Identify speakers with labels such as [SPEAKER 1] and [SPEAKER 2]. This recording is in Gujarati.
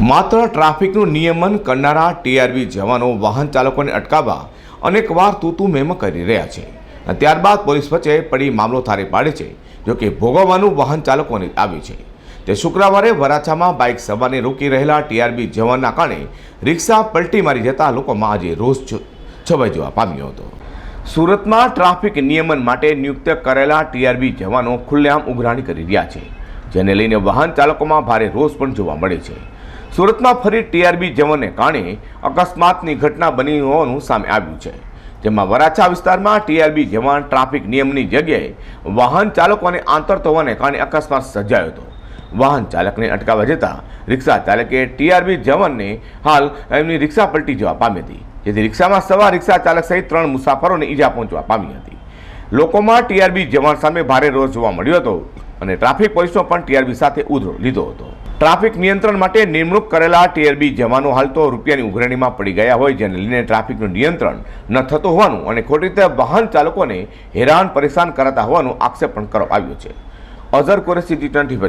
[SPEAKER 1] માત્ર ટ્રાફિકનું નિયમન કરનારા ટીઆરબી જવાનો વાહન ચાલકોને અટકાવવા અનેકવાર તૂતું મેમ કરી રહ્યા છે. ત્યારબાદ પોલીસ વચ્ચે પડી મામલો થારે પાડે છે જોકે ભોગવવાનું વાહન ચાલકોને આવ્યું છે. તે શુક્રવારે વરાછામાં બાઇક સવારને રોકી રહેલા ટીઆરબી જવાનના કારણે રિક્ષા પલટી મારી જતા લોકોમાં આજે રોષ છવાઈ જવા પામ્યો હતો. સુરતમાં ટ્રાફિક નિયમન માટે નિયુક્ત કરેલા ટીઆરબી જવાનો ખુલ્લેઆમ ઉઘરાણી કરી રહ્યા છે. જેને લઈને વાહન ચાલકોમાં ભારે રોષ પણ જોવા મળે છે. સુરતમાં ફરી ટીઆરબી જવાનને કારણે અકસ્માતની ઘટના બની હોવાનું સામે આવ્યું છે. જેમાં વરાછા વિસ્તારમાં ટીઆરબી જવાન ટ્રાફિક નિયમની જગ્યાએ વાહન ચાલકોને આંતરતો હોવાને કારણે અકસ્માત સર્જાયો હતો. વાહન ચાલકને અટકાવવા જતાં રિક્ષા ચાલકે ટીઆરબી જવાનને હાલ એમની રિક્ષા પલટી જવા પામી હતી. જેથી રિક્ષામાં સવાર રિક્ષા ચાલક સહિત ત્રણ મુસાફરોને ઈજા પહોંચવા પામી હતી. લોકોમાં ટીઆરબી જવાન સામે ભારે રોષ જોવા મળ્યો હતો. અને ટ્રાફિક પોલીસનો પણ ટીઆરબી સાથે ઉધરો લીધો હતો. ટ્રાફિક નિયંત્રણ માટે નિમણૂક કરેલા ટીઆરબી જવાનો હાલ તો રૂપિયાની ઉઘરણીમાં પડી ગયા હોય, જેને લઈને ટ્રાફિકનું નિયંત્રણ ન થતું હોવાનું અને ખોટી રીતે વાહન ચાલકોને હેરાન પરેશાન કરાતા હોવાનો આક્ષેપ પણ કરવામાં આવ્યો છે. Azhar કોરેસી T twenty